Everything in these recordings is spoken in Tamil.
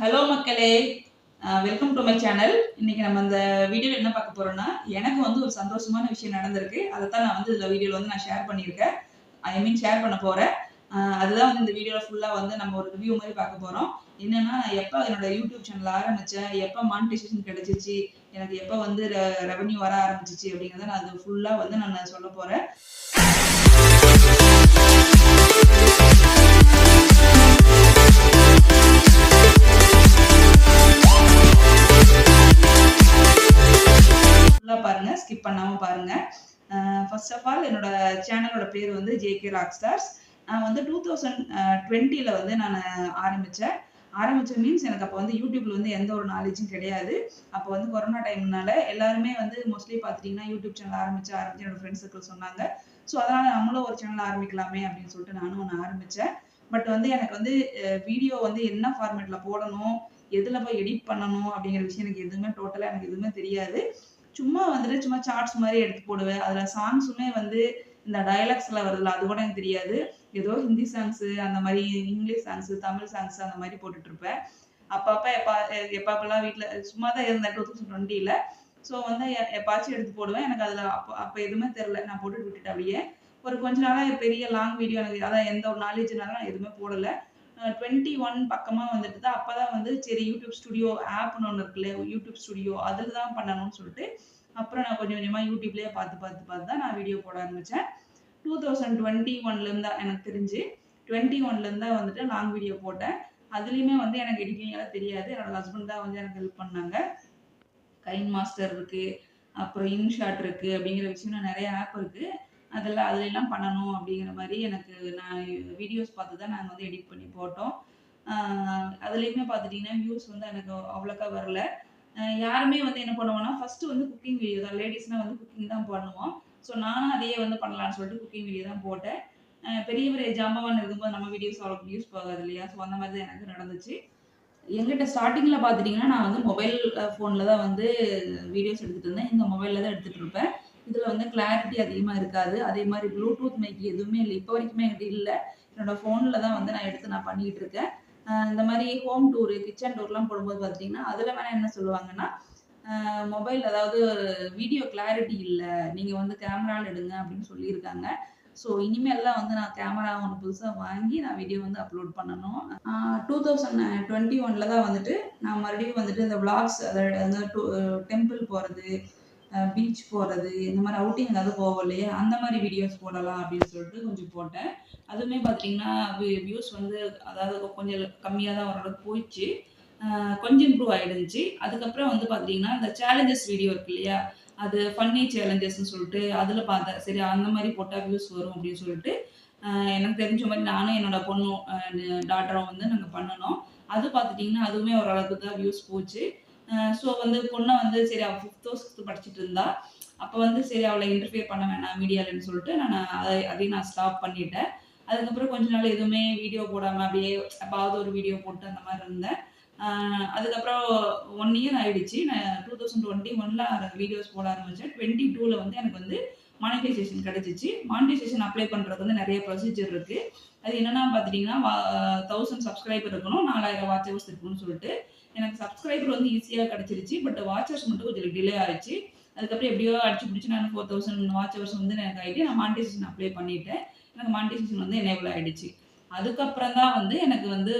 ஹலோ மக்களே. வெல்கம் டு மை சேனல் இன்னைக்கு நம்ம இந்த வீடியோவில் என்ன பார்க்க போறோம்னா எனக்கு வந்து ஒரு சந்தோஷமான விஷயம் நடந்திருக்கு. அதை தான் நான் வந்து இந்த வீடியோவில் வந்து நான் ஷேர் பண்ணியிருக்கேன். ஐ மீன் ஷேர் பண்ண போகிறேன் அதுதான் வந்து இந்த வீடியோவில் ஃபுல்லாக வந்து நம்ம ஒரு ரிவ்யூ மாதிரி பார்க்க போகிறோம் என்னன்னா நான் எப்போ என்னோட யூடியூப் சேனல் ஆரம்பித்தேன் எப்போ மானிட்டைசேஷன் கிடைச்சிச்சு? எனக்கு எப்போ வந்து ரெவன்யூ வர ஆரம்பிச்சிச்சு? அப்படிங்கிறத நான் அது ஃபுல்லாக வந்து நான் சொல்ல போகிறேன் ஆஃப் ஆல் என்னோட சேனலோட பேர் வந்து ஜேகே ராக் ஸ்டார்ஸ் நான் வந்து டூ தௌசண்ட் டுவெண்ட்டியில் வந்து நான் ஆரம்பித்தேன் ஆரம்பித்த மீன்ஸ் எனக்கு அப்போ வந்து யூடியூப்ல வந்து எந்த ஒரு நாலேஜும் கிடையாது. அப்போ வந்து கொரோனா டைம்னால எல்லாருமே வந்து மோஸ்ட்லி பார்த்துட்டிங்கன்னா யூடியூப் சேனல் ஆரம்பிச்சு ஆரம்பிச்சு என்னோட ஃப்ரெண்ட்ஸ் சர்க்கிள் சொன்னாங்க. ஸோ அதனால் நம்மளும் ஒரு சேனல் ஆரம்பிக்கலாமே அப்படின்னு சொல்லிட்டு நானும் ஒன்று ஆரம்பித்தேன் பட் வந்து எனக்கு வந்து வீடியோ வந்து என்ன ஃபார்மேட்டில் போடணும் எதில் போய் எடிட் பண்ணணும் அப்படிங்கிற விஷயம் எனக்கு எதுவுமே டோட்டலாக எனக்கு எதுவுமே தெரியாது. சும்மா வந்துட்டு சும்மா சார்ட்ஸ் மாதிரி எடுத்து போடுவேன். அதுல சாங்ஸுமே வந்து இந்த டயலாக்ஸ்ல வருதுல அது கூட எனக்கு தெரியாது. ஏதோ ஹிந்தி சாங்ஸ் அந்த மாதிரி இங்கிலீஷ் சாங்ஸ் தமிழ் சாங்ஸ் அந்த மாதிரி போட்டுட்டு இருப்பேன். அப்பப்ப எப்பா எப்பாப்பெல்லாம் வீட்டில் சும்மா தான் இருந்தேன் டூ தௌசண்ட் டுவெண்ட்டில ஸோ வந்து எப்பாச்சும் எடுத்து போடுவேன். எனக்கு அதுல அப்போ அப்போ எதுவுமே தெரில நான் போட்டுட்டு விட்டுட்டேன் அப்படியே. ஒரு கொஞ்ச நாளா பெரிய லாங் வீடியோ எனக்கு அதான் எந்த ஒரு நாலேஜ்னால நான் எதுவுமே போடலை. டுவெண்ட்டி ஒன் பக்கமாக வந்துட்டு தான் அப்பதான் வந்து சரி யூடியூப் ஸ்டுடியோ ஆப்னு ஒன்று இருக்குல்ல யூடியூப் ஸ்டுடியோ அதில் தான் பண்ணணும்னு சொல்லிட்டு அப்புறம் நான் கொஞ்சம் கொஞ்சமாக யூடியூப்லேயே பார்த்து பார்த்து பார்த்து தான் நான் வீடியோ போட ஆரம்பித்தேன் டூ தௌசண்ட் டுவெண்ட்டி ஒன்லேருந்து தான் எனக்கு தெரிஞ்சு டுவெண்ட்டி ஒன்லேருந்து தான் வந்துட்டு லாங் வீடியோ போட்டேன். அதுலேயுமே வந்து எனக்கு எடிட்டிங் எல்லாம் தெரியாது. என்னோட ஹஸ்பண்ட் தான் வந்து எனக்கு ஹெல்ப் பண்ணாங்க. கைன் மாஸ்டர் இருக்குது அப்புறம் இன்ஷாட் இருக்குது அப்படிங்கிற விஷயம் நிறைய ஆப் இருக்குது அதெல்லாம் அதிலெல்லாம் பண்ணணும் அப்படிங்கிற மாதிரி எனக்கு நான் வீடியோஸ் பார்த்து தான் நாங்கள் வந்து எடிட் பண்ணி போட்டோம். அதுலேயுமே பார்த்துட்டிங்கன்னா வியூஸ் வந்து எனக்கு அவ்வளோக்கா வரல. யாருமே வந்து என்ன பண்ணுவோம்னா ஃபஸ்ட்டு வந்து குக்கிங் வீடியோ தான் லேடிஸ்னால் வந்து குக்கிங் தான் பண்ணுவோம். ஸோ நானும் அதையே வந்து பண்ணலான்னு சொல்லிட்டு குக்கிங் வீடியோ தான் போட்டேன். பெரிய பெரிய ஜாமான் இருக்கும்போது நம்ம வீடியோஸ் அவ்வளோ யூஸ் போகாது இல்லையா? ஸோ அந்த மாதிரி தான் எனக்கு நடந்துச்சு. எங்கிட்ட ஸ்டார்டிங்கில் பார்த்துட்டிங்கன்னா நான் வந்து மொபைல் ஃபோனில் தான் வந்து வீடியோஸ் எடுத்துகிட்டு இருந்தேன். இந்த மொபைலில் தான் எடுத்துகிட்டு இருப்பேன். இதில் வந்து கிளாரிட்டி அதிகமாக இருக்காது. அதே மாதிரி ப்ளூடூத் மைக் எதுவுமே இல்லை. இப்போ வரைக்குமே என்கிட்ட இல்லை. என்னோட ஃபோனில் தான் வந்து நான் எடுத்து நான் பண்ணிகிட்டு இருக்கேன். இந்த மாதிரி ஹோம் டூரு கிச்சன் டூர்லாம் போடும்போது பார்த்தீங்கன்னா அதில் வேணால் என்ன சொல்லுவாங்கன்னா மொபைல் அதாவது வீடியோ கிளாரிட்டி இல்லை. நீங்கள் வந்து கேமராவில் எடுங்க அப்படின்னு சொல்லியிருக்காங்க. ஸோ இனிமேல்லாம் வந்து நான் கேமரா ஒன்று புதுசாக வாங்கி நான் வீடியோ வந்து அப்லோட் பண்ணணும். டூ தௌசண்ட் டுவெண்ட்டி ஒனில் தான் வந்துட்டு நான் மறுபடியும் வந்துட்டு இந்த vlogs அதாவது டெம்பிள் போகிறது பீச் போகிறது இந்த மாதிரி அவுட்டிங் ஏதாவது போவோம் இல்லையா அந்த மாதிரி வீடியோஸ் போடலாம் அப்படின்னு சொல்லிட்டு கொஞ்சம் போட்டேன். அதுவுமே பார்த்தீங்கன்னா வியூஸ் வந்து அதாவது கொஞ்சம் கம்மியாக தான் ஓரளவுக்கு போயிடுச்சு. கொஞ்சம் இம்ப்ரூவ் ஆகிடுச்சு அதுக்கப்புறம் வந்து பார்த்தீங்கன்னா இந்த சேலஞ்சஸ் வீடியோ இருக்கு இல்லையா அது ஃபன்னி சேலஞ்சஸ்ன்னு சொல்லிட்டு அதில் பார்த்தேன். சரி அந்த மாதிரி போட்டால் வியூஸ் வரும் அப்படின்னு சொல்லிட்டு எனக்கு தெரிஞ்ச மாதிரி நானும் என்னோட பொண்ணும் டாட்டரும் வந்து நாங்கள் பண்ணணும் அது பார்த்துட்டிங்கன்னா அதுவுமே ஓரளவுக்கு தான் வியூஸ் போச்சு. ஸோ வந்து பொண்ணை வந்து சரி அவள் ஃபிஃப்த்தோ சிக்ஸ்த்து படிச்சுட்டு இருந்தா. அப்போ வந்து சரி அவளை இன்டர்ஃபியர் பண்ண வேணாம் மீடியாலன்னு சொல்லிட்டு நான் அதை அதையும் நான் ஸ்டாப் பண்ணிட்டேன். அதுக்கப்புறம் கொஞ்ச நாள் எதுவுமே வீடியோ போடாமல் அப்படியே எப்பாவது ஒரு வீடியோ போட்டு அந்த மாதிரி இருந்தேன். அதுக்கப்புறம் ஒன் இயர் ஆயிடுச்சு. நான் டூ தௌசண்ட் டுவெண்ட்டி ஒன்ல வீடியோஸ் போட ஆரம்பித்தேன் டுவெண்ட்டி டூவில் வந்து எனக்கு வந்து மானிட்டைசேஷன் கிடைச்சிச்சு. மானிட்டைசேஷன் அப்ளை பண்ணுறதுக்கு வந்து நிறைய ப்ரொசீஜர் இருக்குது அது என்னென்னா பார்த்துட்டிங்கன்னா தௌசண்ட் சப்ஸ்கிரைபர் இருக்கணும் நாலாயிரம் வாட்ச் ஹவர்ஸ் இருக்கணும்னு சொல்லிட்டு எனக்கு சப்ஸ்கிரைபர் வந்து ஈஸியாக கிடச்சிருச்சு பட் வாட்சர்ஸ் மட்டும் கொஞ்சம் டிலே ஆயிடுச்சு. அதுக்கப்புறம் எப்படியோ அடிச்சு பிடிச்சி நான் ஃபோர் தௌசண்ட் வாட்சர்ஸ் வந்து எனக்கு ஆகிட்டு நான் மானிட்டைசேஷன் அப்ளை பண்ணிட்டேன். எனக்கு மானிட்டைசேஷன் வந்து எனேபிள் ஆகிடுச்சு அதுக்கப்புறம் தான் வந்து எனக்கு வந்து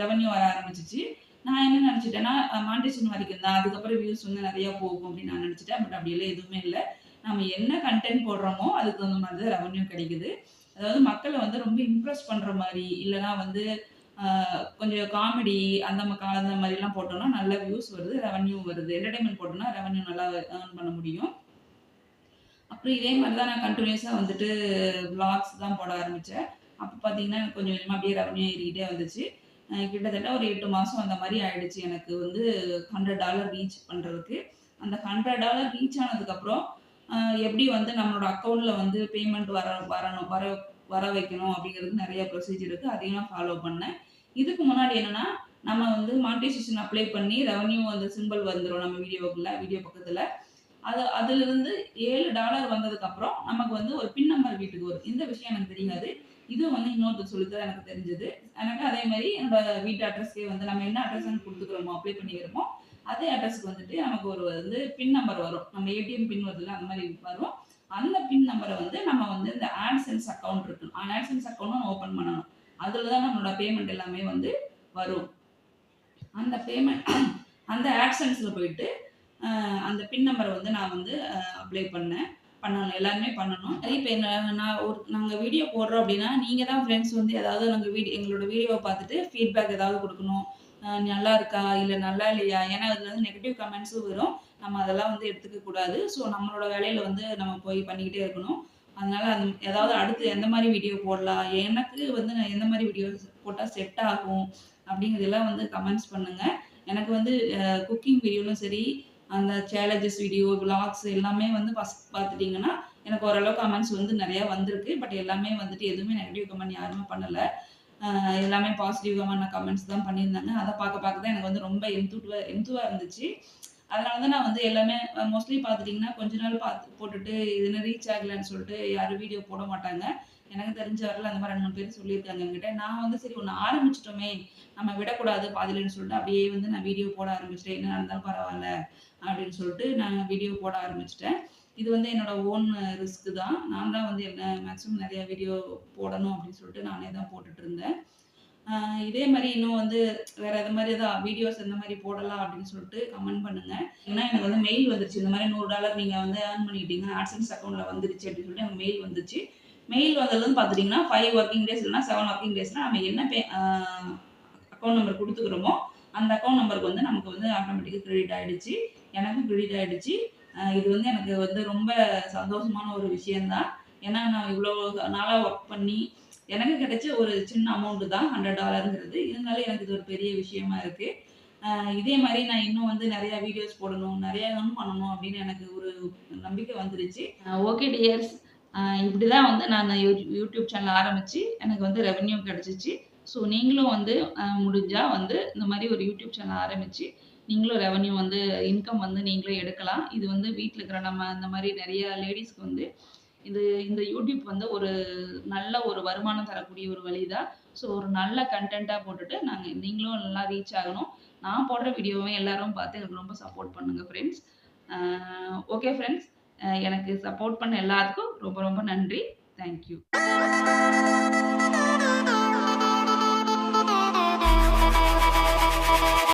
ரெவன்யூ வர ஆரம்பிச்சிச்சு. நான் என்ன நினச்சிட்டேன்னா மானிட்டைசேஷன் வரைக்கும் தான். அதுக்கப்புறம் வியூஸ் வந்து நிறையா போகும் அப்படின்னு நான் நினச்சிட்டேன். பட் அப்படியெல்லாம் எதுவுமே இல்லை. நம்ம என்ன கண்டென்ட் போடுறோமோ அதுக்கு தகுந்த மாதிரி தான் ரெவன்யூ கிடைக்குது. அதாவது மக்களை வந்து ரொம்ப இம்ப்ரெஸ் பண்ணுற மாதிரி இல்லைனா வந்து கொஞ்சம் காமெடி அந்த ம- அந்த மாதிரிலாம் போட்டோம்னா நல்ல வியூஸ் வருது ரெவன்யூ வருது. என்டர்டைன்மெண்ட் போட்டோம்னா ரெவன்யூ நல்லா ஏர்ன் பண்ண முடியும். அப்புறம் இதே மாதிரி தான் நான் கண்டினியூஸாக வந்துட்டு விளாக்ஸ் தான் போட ஆரம்பித்தேன் அப்போ பார்த்தீங்கன்னா எனக்கு கொஞ்சம் கொஞ்சமாக அப்படியே ரெவன்யூ ஏறிக்கிட்டே வந்துச்சு. கிட்டத்தட்ட ஒரு எட்டு மாதம் அந்த மாதிரி ஆயிடுச்சு எனக்கு வந்து ஹண்ட்ரட் டாலர் ரீச் பண்ணுறதுக்கு அந்த ஹண்ட்ரட் டாலர் ரீச் ஆனதுக்கப்புறம் எப்படி வந்து நம்மளோட அக்கௌண்ட்டில் வந்து பேமெண்ட் வர வரணும் வர வர வைக்கணும் அப்படிங்கிறதுக்கு நிறைய ப்ரொசீஜர் இருக்குது அதையும் நான் ஃபாலோ பண்ணேன். இதுக்கு முன்னாடி என்னென்னா நம்ம வந்து மானிட்டைசேஷன் அப்ளை பண்ணி ரெவன்யூ அந்த சிம்பிள் வந்துடும் நம்ம வீடியோக்குள்ள வீடியோ பக்கத்தில். அது அதுலேருந்து ஏழு டாலர் வந்ததுக்கப்புறம் நமக்கு வந்து ஒரு பின் நம்பர் வீட்டுக்கு வரும். இந்த விஷயம் எனக்கு தெரியாது. இது வந்து இன்னொருத்தர் சொல்லித்தான் எனக்கு தெரிஞ்சது. எனக்கு அதே மாதிரி என்னோட வீட்டு அட்ரஸ்க்கே வந்து நம்ம என்ன அட்ரஸ் கொடுத்துக்கிறோமோ அப்ளை பண்ணிக்கிறோமோ அதே அட்ரஸ்க்கு வந்துட்டு நமக்கு ஒரு வந்து பின் நம்பர் வரும். நம்ம ஏடிஎம் பின் வருதுல அந்த மாதிரி வரும். அந்த பின் நம்பரை வந்து நம்ம வந்து இந்த ஆட்சன்ஸ் அக்கௌண்ட் இருக்கு ஆட்சன்ஸ் அக்கௌண்ட்டும் ஓப்பன் பண்ணணும். அதில் தான் நம்மளோட பேமெண்ட் எல்லாமே வந்து வரும். அந்த பேமெண்ட் அந்த ஆட்சன்ஸில் போயிட்டு அந்த பின் நம்பரை வந்து நான் வந்து அப்ளை பண்ணேன். பண்ணணும். எல்லாருமே பண்ணணும். இப்போ என்ன நான் ஒரு நாங்கள் வீடியோ போடுறோம் அப்படின்னா நீங்கள் தான் ஃப்ரெண்ட்ஸ் வந்து ஏதாவது நாங்கள் வீடியோ எங்களோட வீடியோவை பார்த்துட்டு ஃபீட்பேக் ஏதாவது கொடுக்கணும். நல்லா இருக்கா? இல்லை நல்லா இல்லையா? ஏன்னா அதில் வந்து நெகட்டிவ் கமெண்ட்ஸும் வரும். நம்ம அதெல்லாம் வந்து எடுத்துக்க கூடாது. ஸோ நம்மளோட வேலையில வந்து நம்ம போய் பண்ணிக்கிட்டே இருக்கணும். அதனால அந்த ஏதாவது அடுத்து எந்த மாதிரி வீடியோ போடலாம்? எனக்கு வந்து நான் எந்த மாதிரி வீடியோ போட்டால் செட் ஆகும்? அப்படிங்கிறதெல்லாம் வந்து கமெண்ட்ஸ் பண்ணுங்க. எனக்கு வந்து குக்கிங் வீடியோலும் சரி அந்த சேலஞ்சஸ் வீடியோ விளாக்ஸ் எல்லாமே வந்து ஃபஸ்ட் பார்த்துட்டிங்கன்னா எனக்கு ஓரளவு கமெண்ட்ஸ் வந்து நிறையா வந்திருக்கு. பட் எல்லாமே வந்துட்டு எதுவுமே நெகட்டிவ் கமெண்ட் யாருமே பண்ணலை. எல்லாமே எல்லாமே பாசிட்டிவான கமெண்ட்ஸ் தான் பண்ணியிருந்தாங்க. அதை பார்க்க பார்க்க தான் எனக்கு வந்து ரொம்ப எந்தூட்டுவாக எந்தூவாக இருந்துச்சு. அதனால தான் நான் வந்து எல்லாமே மோஸ்ட்லி பார்த்துட்டிங்கன்னா கொஞ்ச நாள் பார்த்து போட்டுட்டு இதுன்னு ரீச் ஆகலைன்னு சொல்லிட்டு யாரும் வீடியோ போட மாட்டாங்க. எனக்கு தெரிஞ்ச வரல அந்த மாதிரி ரெண்டு மூணு பேர் சொல்லியிருக்காங்க என்கிட்ட. நான் வந்து சரி ஒன்று ஆரம்பிச்சிட்டோமே நம்ம விடக்கூடாது பாதிலன்னு சொல்லிட்டு அப்படியே வந்து நான் வீடியோ போட ஆரம்பிச்சிட்டேன். என்ன நடந்தாலும் பரவாயில்ல அப்படின்னு சொல்லிட்டு நான் வீடியோ போட ஆரம்பிச்சிட்டேன். இது வந்து என்னோட ஓன் ரிஸ்க்கு தான். நான் தான் வந்து என்ன மேக்ஸிமம் நிறைய வீடியோ போடணும் அப்படின்னு சொல்லிட்டு நானே தான் போட்டுட்டு இருந்தேன். இதே மாதிரி இன்னும் வந்து வேற எது மாதிரி தான் வீடியோஸ் இந்த மாதிரி போடலாம் அப்படின்னு சொல்லிட்டு கமெண்ட் பண்ணுங்க. ஏன்னா எனக்கு வந்து மெயில் வந்துருச்சு. இந்த மாதிரி நூறு டாலர் நீங்க வந்து ஏர்ன் பண்ணிட்டீங்க ஆட்சன்ஸ் அக்கௌண்ட்ல வந்துருச்சு அப்படின்னு சொல்லிட்டு எனக்கு மெயில் வந்துச்சு. மெயில் வந்ததுன்னு பார்த்துட்டிங்கன்னா ஃபைவ் ஒர்க்கிங் டேஸ் இல்லைனா செவன் ஒர்க்கிங் டேஸ்னால் நம்ம என்ன பே அக்கௌண்ட் நம்பர் கொடுத்துக்கிறோமோ அந்த அக்கௌண்ட் நம்பருக்கு வந்து நமக்கு வந்து ஆட்டோமேட்டிக்காக கிரெடிட் ஆயிடுச்சு. எனக்கும் கிரெடிட் ஆயிடுச்சு. இது வந்து எனக்கு வந்து ரொம்ப சந்தோஷமான ஒரு விஷயம்தான். ஏன்னா நான் இவ்வளோ நாளாக ஒர்க் பண்ணி எனக்கு கிடைச்ச ஒரு சின்ன அமௌண்ட்டு தான் ஹண்ட்ரட் டாலருங்கிறது இருந்தாலும் எனக்கு இது ஒரு பெரிய விஷயமா இருக்குது இதே மாதிரி நான் இன்னும் வந்து நிறையா வீடியோஸ் போடணும் நிறையா இன்னும் பண்ணணும் அப்படின்னு எனக்கு ஒரு நம்பிக்கை வந்துருச்சு. ஓகே டியர்ஸ் இப்படி தான் வந்து நான் யூ- யூடியூப் சேனல் ஆரம்பித்து எனக்கு வந்து ரெவன்யூ கிடச்சிச்சு. ஸோ நீங்களும் வந்து முடிஞ்சால் வந்து இந்த மாதிரி ஒரு யூடியூப் சேனல் ஆரம்பித்து நீங்களும் ரெவென்யூ வந்து இன்கம் வந்து நீங்களும் எடுக்கலாம். இது வந்து வீட்டில் இருக்கிற நம்ம இந்த மாதிரி நிறையா லேடிஸ்க்கு வந்து இது இந்த யூடியூப் வந்து ஒரு நல்ல ஒரு வருமானம் தரக்கூடிய ஒரு வழி தான் ஸோ ஒரு நல்ல கண்டென்ட்டாக போட்டுட்டு நாங்கள் நீங்களும் நல்லா ரீச் ஆகணும். நான் போடுற வீடியோவை எல்லாரும் பார்த்து எனக்கு ரொம்ப சப்போர்ட் பண்ணுங்கள் ஃப்ரெண்ட்ஸ் ஓகே ஃப்ரெண்ட்ஸ் எனக்கு சப்போர்ட் பண்ண எல்லாத்துக்கும் ரொம்ப ரொம்ப நன்றி. தேங்க்யூ